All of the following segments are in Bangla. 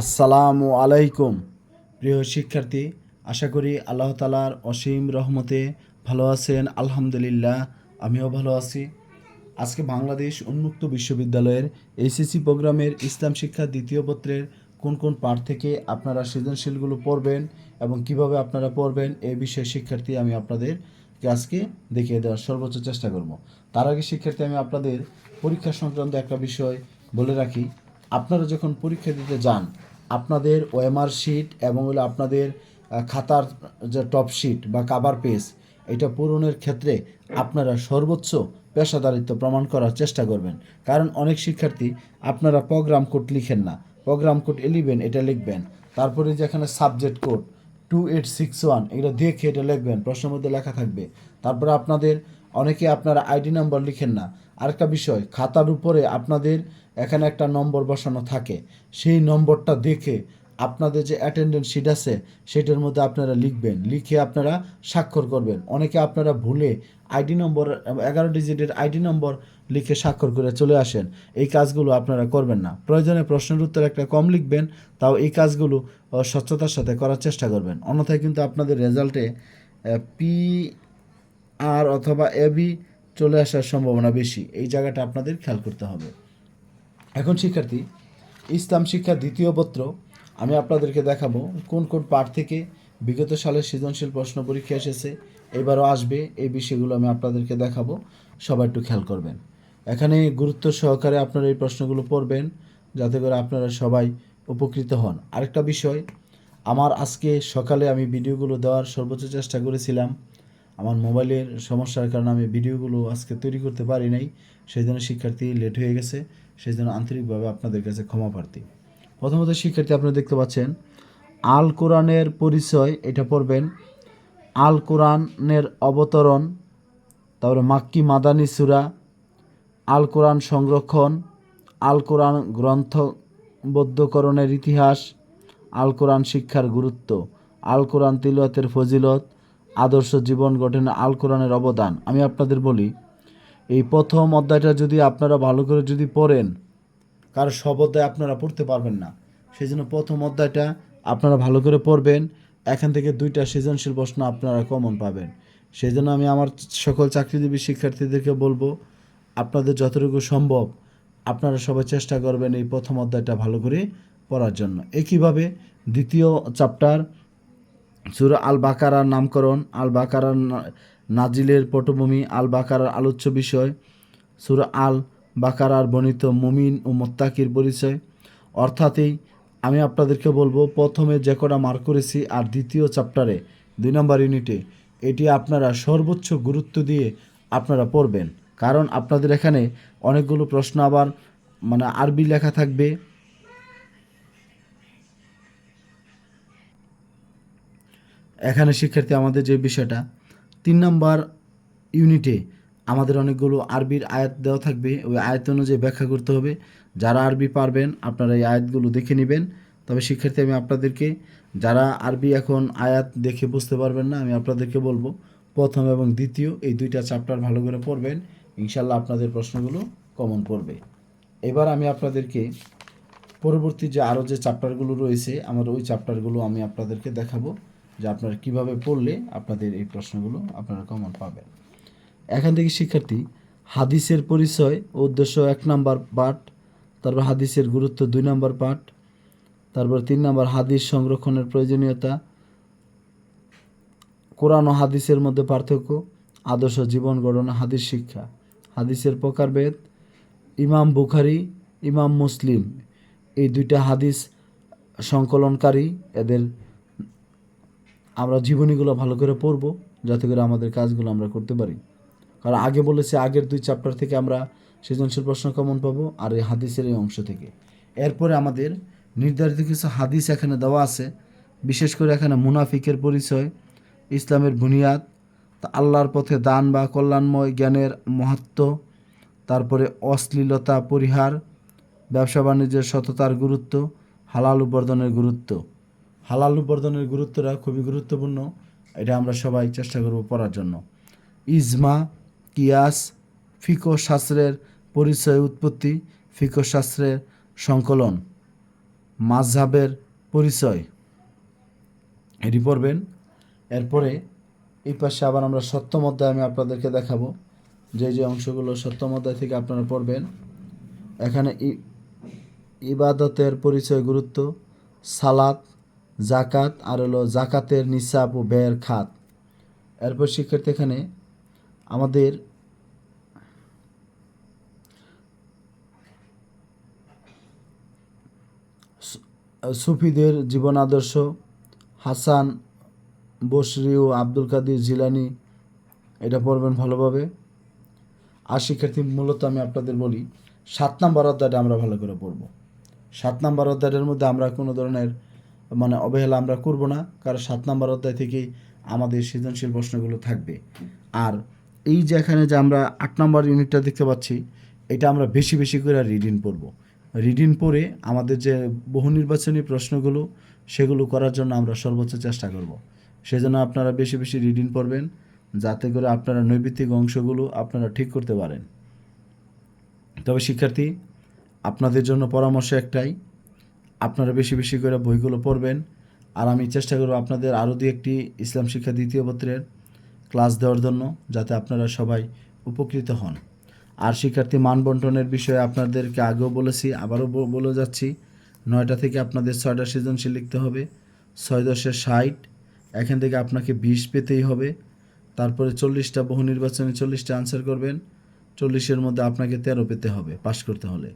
আসসালামু আলাইকুম। প্রিয় শিক্ষার্থী, আশা করি আল্লাহ তালার অসীম রহমতে ভালো আছেন। আলহামদুলিল্লাহ, আমিও ভালো আছি। আজকে বাংলাদেশ উন্মুক্ত বিশ্ববিদ্যালয়ের এইচএসসি প্রোগ্রামের ইসলাম শিক্ষা দ্বিতীয় পত্রের কোন কোন পাঠ থেকে আপনারা সৃজনশীলগুলো পড়বেন এবং কীভাবে আপনারা পড়বেন এই বিষয়ে শিক্ষার্থী আমি আপনাদেরকে আজকে দেখিয়ে দেওয়ার সর্বোচ্চ চেষ্টা করব। তার আগে শিক্ষার্থী, আমি আপনাদের পরীক্ষা সংক্রান্ত একটা বিষয় বলে রাখি। আপনারা যখন পরীক্ষা দিতে যান আপনাদের ওএমআর শিট এবং হলো আপনাদের খাতার যে টপ শিট বা কাভার পেজ এটা পূরণের ক্ষেত্রে আপনারা সর্বোচ্চ পেশাদারিত্ব প্রমাণ করার চেষ্টা করবেন। কারণ অনেক শিক্ষার্থী আপনারা প্রোগ্রাম কোড লিখেন না। প্রোগ্রাম কোড এলিবেন এটা লিখবেন। তারপরে যেখানে subject code two eight six one এগুলো দেখে এটা লিখবেন। প্রশ্নের মধ্যে লেখা থাকবে। তারপরে আপনাদের, অনেকে আপনারা আইডি নাম্বার লিখেন না। আরেকটা বিষয়, খাতার উপরে আপনাদের এখানে একটা নম্বর বসানো থাকে। সেই নম্বরটা দেখে আপনাদের যে অ্যাটেন্ডেন্স শিট আছে, সেটার মধ্যে আপনারা লিখবেন। লিখে আপনারা স্বাক্ষর করবেন। অনেকে আপনারা ভুলে আইডি নম্বর, এগারো ডিজিটের আইডি নম্বর লিখে স্বাক্ষর করে চলে আসেন। এই কাজগুলো আপনারা করবেন না। প্রয়োজনে প্রশ্নের উত্তর একটা কম লিখবেন, তাও এই কাজগুলো স্বচ্ছতার সাথে করার চেষ্টা করবেন। অন্যথায় কিন্তু আপনাদের রেজাল্টে পি আর অথবা এবি চলে আসার সম্ভাবনা বেশি। এই জায়গাটা আপনাদের খেয়াল করতে হবে। এখন শিক্ষার্থী, ইসলাম শিক্ষা দ্বিতীয় পত্র আমি আপনাদেরকে দেখাবো কোন কোন পাঠ থেকে বিগত সালের সৃজনশীল প্রশ্ন পরীক্ষা এসেছে, এবারও আসবে, এই বিষয়গুলো আমি আপনাদেরকে দেখাবো, সবাই একটু খেয়াল করবেন। এখানে গুরুত্ব সহকারে আপনারা এই প্রশ্নগুলো পড়বেন, যাতে করে আপনারা সবাই উপকৃত হন। আরেকটা বিষয়, আমার আজকে সকালে আমি ভিডিওগুলো দেওয়ার সর্বোচ্চ চেষ্টা করেছিলাম আমার মোবাইলের সমস্যার কারণে আমি ভিডিওগুলো আজকে তৈরি করতে পারি নাই সেই জন্য শিক্ষার্থী লেট হয়ে গেছে সেই জন্য আন্তরিকভাবে আপনাদের কাছে ক্ষমা প্রার্থী। প্রথমত শিক্ষার্থী আপনারা দেখতে পাচ্ছেন, আল কোরআনের পরিচয় এটা পড়বেন, আল কোরআনের অবতরণ, তারপরে মাক্কি মাদানি সুরা, আল কোরআন সংরক্ষণ, আল কোরআন গ্রন্থবদ্ধকরণের ইতিহাস আল কোরআন শিক্ষার গুরুত্ব আল কোরআন তিলতের ফজিলত আদর্শ জীবন গঠনে আল কোরআনের অবদান। আমি আপনাদের বলি, এই প্রথম অধ্যায়টা যদি আপনারা ভালো করে যদি পড়েন, কারও সব অধ্যায় আপনারা পড়তে পারবেন না। সেই জন্য প্রথম অধ্যায়টা আপনারা ভালো করে পড়বেন, এখান থেকে দুইটা সৃজনশীল প্রশ্ন আপনারা কমন পাবেন। সেই জন্য আমি আমার সকল চাকরিজীবী শিক্ষার্থীদেরকে বলব, আপনাদের যতটুকু সম্ভব আপনারা সবাই চেষ্টা করবেন এই প্রথম অধ্যায়টা ভালো করে পড়ার জন্য। একইভাবে দ্বিতীয় চ্যাপ্টার সুরা আল বাকারার নামকরণ আল বাকারার নাজিলের পটভূমি আল বাকারার আলোচ্য বিষয়, সুরা আল বাকারার বর্ণিত মুমিন ও মোত্তাকির পরিচয়। অর্থাৎই আমি আপনাদেরকে বলব, প্রথমে যে কটা মার্ক করেছি আর দ্বিতীয় চ্যাপ্টারে দুই নম্বর ইউনিটে এটি আপনারা সর্বোচ্চ গুরুত্ব দিয়ে আপনারা পড়বেন। কারণ আপনাদের এখানে অনেকগুলো প্রশ্ন আবার মানে আরবি লেখা থাকবে এখানে শিক্ষার্থী আমাদের যে বিষয়টা, তিন নম্বর ইউনিটে আমাদের অনেকগুলো আরবির আয়াত দেওয়া থাকবে। ওই আয়াত অনুযায়ী ব্যাখ্যা করতে হবে। যারা আরবি পারবেন, আপনারা এই আয়াতগুলো দেখে নেবেন। তবে শিক্ষার্থী, আমি আপনাদেরকে, যারা আরবি এখন আয়াত দেখে বুঝতে পারবেন না, আমি আপনাদেরকে বলব, প্রথম এবং দ্বিতীয়, এই দুইটা চ্যাপ্টার ভালো করে পড়বেন। ইনশাল্লাহ আপনাদের প্রশ্নগুলো কমন পড়বে। এবার আমি আপনাদেরকে পরবর্তী যে আরও যে চ্যাপ্টারগুলো রয়েছে, আমার ওই চ্যাপ্টারগুলো আমি আপনাদেরকে দেখাবো। যে আপনারা কীভাবে পড়লে আপনাদের এই প্রশ্নগুলো আপনারা কমন পাবেন। এখান থেকে শিক্ষার্থী, হাদিসের পরিচয় ও উদ্দেশ্য এক নাম্বার পাঠ, তারপর হাদিসের গুরুত্ব দুই নাম্বার পাঠ, তারপর তিন নাম্বার হাদিস সংরক্ষণের প্রয়োজনীয়তা, কোরআন ও হাদিসের মধ্যে পার্থক্য, আদর্শ জীবন গঠন, হাদিস শিক্ষা, হাদিসের প্রকারভেদ, ইমাম বুখারি, ইমাম মুসলিম, এই দুইটা হাদিস সংকলনকারী, এদের আমরা জীবনীগুলো ভালো করে পড়ব, যাতে করে আমাদের কাজগুলো আমরা করতে পারি। কারণ আগে বলেছে, আগের দুই চ্যাপ্টার থেকে আমরা সৃজনশীল প্রশ্ন কমন পাবো আর এই হাদিসের এই অংশ থেকে। এরপরে আমাদের নির্ধারিত কিছু হাদিস এখানে দেওয়া আছে, বিশেষ করে এখানে মুনাফিকের পরিচয়, ইসলামের বুনিয়াদ আল্লাহর পথে দান বা কল্যাণময় জ্ঞানের মহত্ব, তারপরে অশ্লীলতা, পরিহার ব্যবসা বাণিজ্যের সততার গুরুত্ব, হালাল উপার্জনের গুরুত্ব। হালাল উপার্জনের গুরুত্বটা খুবই গুরুত্বপূর্ণ। এটা আমরা সবাই চেষ্টা করব পড়ার জন্য। ইজমা, কিয়াস ফিকো শাস্ত্রের পরিচয় উৎপত্তি ফিকো শাস্ত্রের সংকলন মাঝহাবের পরিচয়। এটি পড়বেন। এরপরে এই পাশে আবার আমরা সপ্তম অধ্যায় আমি আপনাদেরকে দেখাবো। যে যে অংশগুলো সপ্তম অধ্যায় থেকে আপনারা পড়বেন। এখানে ইবাদতের পরিচয় গুরুত্ব, সালাত জাকাত আর হলো জাকাতের নিসাব ও ব্যয়ের খাত। এরপর শিক্ষার্থী এখানে আমাদের সুফিদের জীবন আদর্শ হাসান বসরি ও আব্দুল কাদির জিলানি এটা পড়বেন ভালোভাবে। আর শিক্ষার্থী, মূলত আমি আপনাদের বলি, সাত নাম্বার অধ্যায়টা আমরা ভালো করে পড়ব। সাত নাম্বার অধ্যায়ের মধ্যে আমরা কোনো ধরনের মানে অবহেলা আমরা করব না, কারণ সাত নাম্বার অধ্যায় থেকেই আমাদের সৃজনশীল প্রশ্নগুলো থাকবে। আর এই যে এখানে যে আমরা আট নাম্বার ইউনিটটা দেখতে পাচ্ছি, এটা আমরা বেশি বেশি করে রিডিং পড়ব। রিডিং পড়ে আমাদের যে বহু নির্বাচনী প্রশ্নগুলো, সেগুলো করার জন্য আমরা সর্বোচ্চ চেষ্টা করব। সেজন্য আপনারা বেশি বেশি রিডিং পড়বেন, যাতে করে আপনারা নৈবিত্তিক অংশগুলো আপনারা ঠিক করতে পারেন। তবে শিক্ষার্থী, আপনাদের জন্য পরামর্শ একটাই আপনারা বেশি বেশি করে বইগুলো পড়বেন। আর আমি চেষ্টা করব আপনাদের আরও দু একটি ইসলাম শিক্ষা দ্বিতীয় পত্রের ক্লাস দেওয়ার জন্য, যাতে আপনারা সবাই উপকৃত হন। আর শিক্ষার্থী মানবন্টনের বিষয়ে আপনাদেরকে আগেও বলেছি, আবারও বলে যাচ্ছি, নয়টা থেকে আপনাদের ছয়টা সৃজনশীল লিখতে হবে, ছয় দশের ষাট, এখান থেকে আপনাকে বিশ পেতেই হবে, তারপরে চল্লিশটা বহু নির্বাচনে চল্লিশটা আনসার করবেন, চল্লিশের মধ্যে আপনাকে তেরো পেতে হবে, পাশ করতে হলে।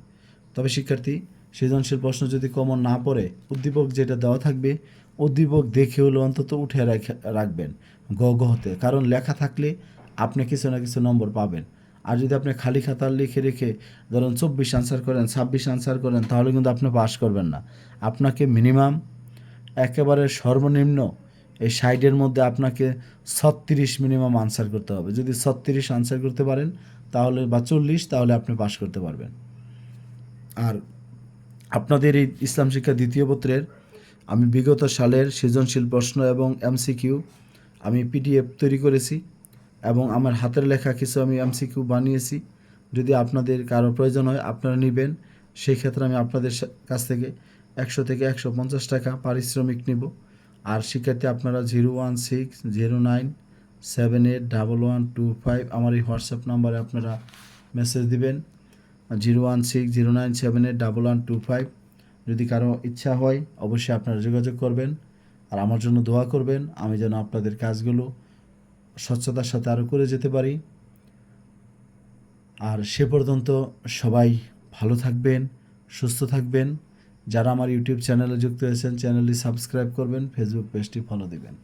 তবে শিক্ষার্থী সৃজনশীল প্রশ্ন যদি কমন না পড়ে, উদ্দীপক যেটা দেওয়া থাকবে, উদ্দীপক দেখে হলে অন্তত উঠে রাখ- রাখবেন গ গ হতে কারণ লেখা থাকলে আপনি কিছু না কিছু নম্বর পাবেন। আর যদি আপনি খালি খাতার লিখে রেখে ধরুন চব্বিশ আনসার করেন, ছাব্বিশ আনসার করেন, তাহলে কিন্তু আপনি পাস করবেন না। আপনাকে মিনিমাম একেবারে সর্বনিম্ন এই সাইডের মধ্যে আপনাকে ছত্রিশ মিনিমাম আনসার করতে হবে। যদি ছত্রিশ আনসার করতে পারেন, তাহলে বা চল্লিশ, তাহলে আপনি পাস করতে পারবেন। আর আপনাদের এই ইসলাম শিক্ষা দ্বিতীয় পত্রের আমি বিগত সালের সৃজনশীল প্রশ্ন এবং এমসিকিউ আমি পিডিএফ তৈরি করেছি এবং আমার হাতের লেখা কিছু আমি এমসিকিউ বানিয়েছি। যদি আপনাদের কারও প্রয়োজন হয়, আপনারা নেবেন। সেই ক্ষেত্রে আমি আপনাদের কাছ থেকে একশো থেকে একশো পঞ্চাশ টাকা পারিশ্রমিক নেব। আর শিক্ষার্থী আপনারা zero one six, zero nine, seven eight, double one, two five আমার এই হোয়াটসঅ্যাপ নাম্বারে আপনারা মেসেজ দিবেন। Zero one six, zero nine seven eight, double one two five. যদি কারও ইচ্ছা হয়, অবশ্যই আপনারা যোগাযোগ করবেন আর আমার জন্য দোয়া করবেন। আমি যেন আপনাদের কাজগুলো স্বচ্ছতার সাথে আরও করে যেতে পারি। আর সে পর্যন্ত সবাই ভালো থাকবেন, সুস্থ থাকবেন। যারা আমার ইউটিউব চ্যানেলে যুক্ত হয়েছেন, চ্যানেলটি সাবস্ক্রাইব করবেন, ফেসবুক পেজটি ফলো দিবেন।